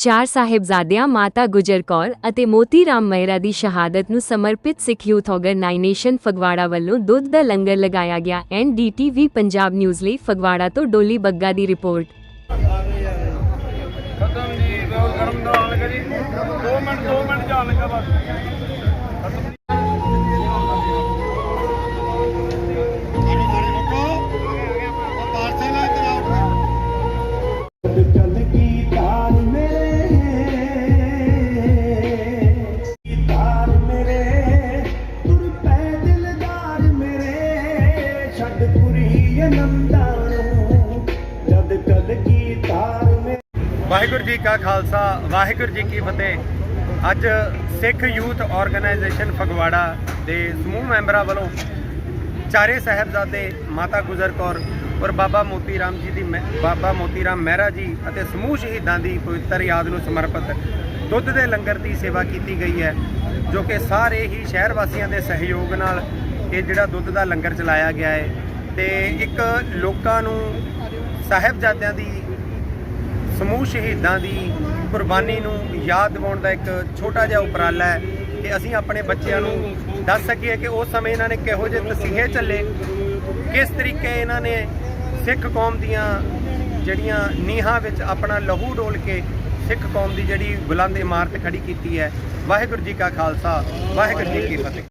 ਚਾਰ ਸਾਹਿਬਜ਼ਾਦਿਆਂ ਮਾਤਾ ਗੁਜਰ ਕੌਰ ਅਤੇ ਮੋਤੀ ਰਾਮ ਮਹਿਰਾ ਦੀ ਸ਼ਹਾਦਤ ਨੂੰ ਸਮਰਪਿਤ ਸਿੱਖ ਯੂਥ ਆਰਗੇਨਾਈਜੇਸ਼ਨ ਫਗਵਾੜਾ ਵੱਲੋਂ ਦੁੱਧ ਦਾ ਲੰਗਰ ਲਗਾਇਆ ਗਿਆ। ਐਨਡੀਟੀਵੀ ਪੰਜਾਬ ਨਿਊਜ਼ ਲਈ ਫਗਵਾੜਾ ਤੋਂ ਡੋਲੀ ਬੱਗਾ ਦੀ ਰਿਪੋਰਟ। ਖਤਮ ਜੀ ਗਰਮ ਦਾ ਕਰੀ 2 ਮਿੰਟ 2 ਮਿੰਟ ਜਾਣ ਲੱਗਾ ਬਸ। ਵਾਹਿਗੁਰੂ ਜੀ ਕਾ ਖਾਲਸਾ, ਵਾਹਿਗੁਰੂ ਜੀ ਕੀ ਫਤਿਹ। ਅੱਜ ਸਿੱਖ ਯੂਥ ਆਰਗੇਨਾਈਜੇਸ਼ਨ ਫਗਵਾੜਾ ਦੇ ਸਮੂਹ ਮੈਂਬਰਾਂ ਵੱਲੋਂ ਚਾਰੇ ਸਾਹਿਬਜ਼ਾਦੇ ਮਾਤਾ ਗੁਜਰ ਕੌਰ ਔਰ ਬਾਬਾ ਮੋਤੀ ਰਾਮ ਜੀ ਦੀ ਮਹਿ- ਬਾਬਾ ਮੋਤੀ ਰਾਮ ਮਹਿਰਾ ਜੀ ਅਤੇ ਸਮੂਹ ਸ਼ਹੀਦਾਂ ਦੀ ਪਵਿੱਤਰ ਯਾਦ ਨੂੰ ਸਮਰਪਿਤ ਦੁੱਧ ਦੇ ਲੰਗਰ ਦੀ ਸੇਵਾ ਕੀਤੀ ਗਈ ਹੈ, ਜੋ ਕਿ ਸਾਰੇ ਹੀ ਸ਼ਹਿਰ ਵਾਸੀਆਂ ਦੇ ਸਹਿਯੋਗ ਨਾਲ ਇਹ ਜਿਹੜਾ ਦੁੱਧ ਦਾ ਲੰਗਰ ਚਲਾਇਆ ਗਿਆ ਹੈ। ਤੇ ਇੱਕ ਲੋਕਾਂ ਨੂੰ ਸਾਹਿਬਜ਼ਾਦਿਆਂ ਦੀ, ਸਮੂਹ ਸ਼ਹੀਦਾਂ ਦੀ ਕੁਰਬਾਨੀ ਨੂੰ ਯਾਦ ਦਿਵਾਉਣ ਦਾ ਇੱਕ ਛੋਟਾ ਜਿਹਾ ਉਪਰਾਲਾ ਹੈ ਕਿ ਅਸੀਂ ਆਪਣੇ ਬੱਚਿਆਂ ਨੂੰ ਦੱਸ ਸਕੀਏ ਕਿ ਉਸ ਸਮੇਂ ਇਹਨਾਂ ਨੇ ਕਿਹੋ ਜਿਹੇ ਤਸੀਹੇ ਚੱਲੇ, ਕਿਸ ਤਰੀਕੇ ਇਹਨਾਂ ਨੇ ਸਿੱਖ ਕੌਮ ਦੀਆਂ ਜਿਹੜੀਆਂ ਨੀਹਾਂ ਵਿੱਚ ਆਪਣਾ ਲਹੂ ਡੋਲ ਕੇ ਸਿੱਖ ਕੌਮ ਦੀ ਜਿਹੜੀ ਬੁਲੰਦ ਇਮਾਰਤ ਖੜੀ ਕੀਤੀ ਹੈ। ਵਾਹਿਗੁਰੂ ਜੀ ਕਾ ਖਾਲਸਾ, ਵਾਹਿਗੁਰੂ ਜੀ ਕੀ ਫਤਿਹ।